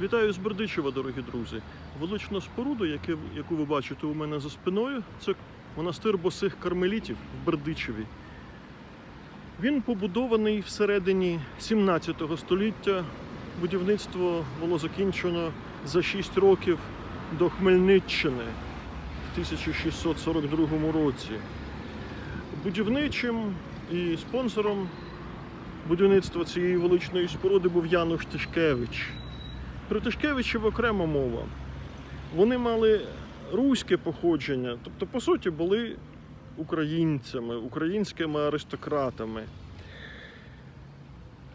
Вітаю з Бердичева, дорогі друзі. Велична споруда, яку ви бачите у мене за спиною, це монастир босих кармелітів в Бердичеві. Він побудований всередині 17 століття. Будівництво було закінчено за 6 років до Хмельниччини в 1642 році. Будівничим і спонсором будівництва цієї величної споруди був Януш Тишкевич. Про Тишкевичів окрема мова. Вони мали руське походження, тобто, по суті, були українцями, українськими аристократами.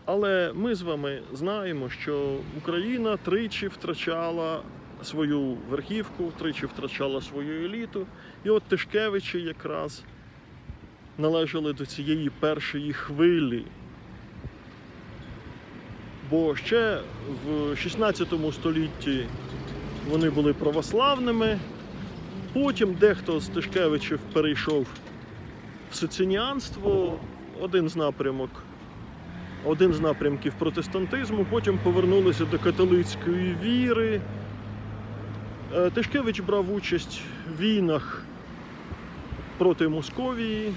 Але ми з вами знаємо, що Україна тричі втрачала свою верхівку, тричі втрачала свою еліту. І от Тишкевичі якраз належали до цієї першої хвилі. Бо ще в 16 столітті вони були православними. Потім дехто з Тишкевичів перейшов в сицініанство, один з напрямок, один з напрямків протестантизму, потім повернулися до католицької віри. Е, Тишкевич брав участь в війнах проти Московії,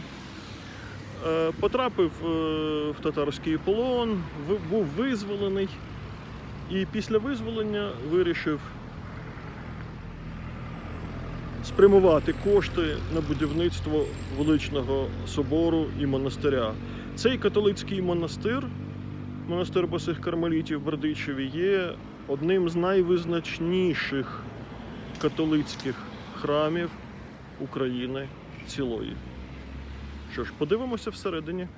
потрапив е, в татарський полон, був визволений і після визволення вирішив спрямувати кошти на будівництво величного собору і монастиря. Цей католицький монастир, монастир босих кармелітів Бердичеві, є одним з найвизначніших католицьких храмів України цілої. Що ж, подивимося всередині.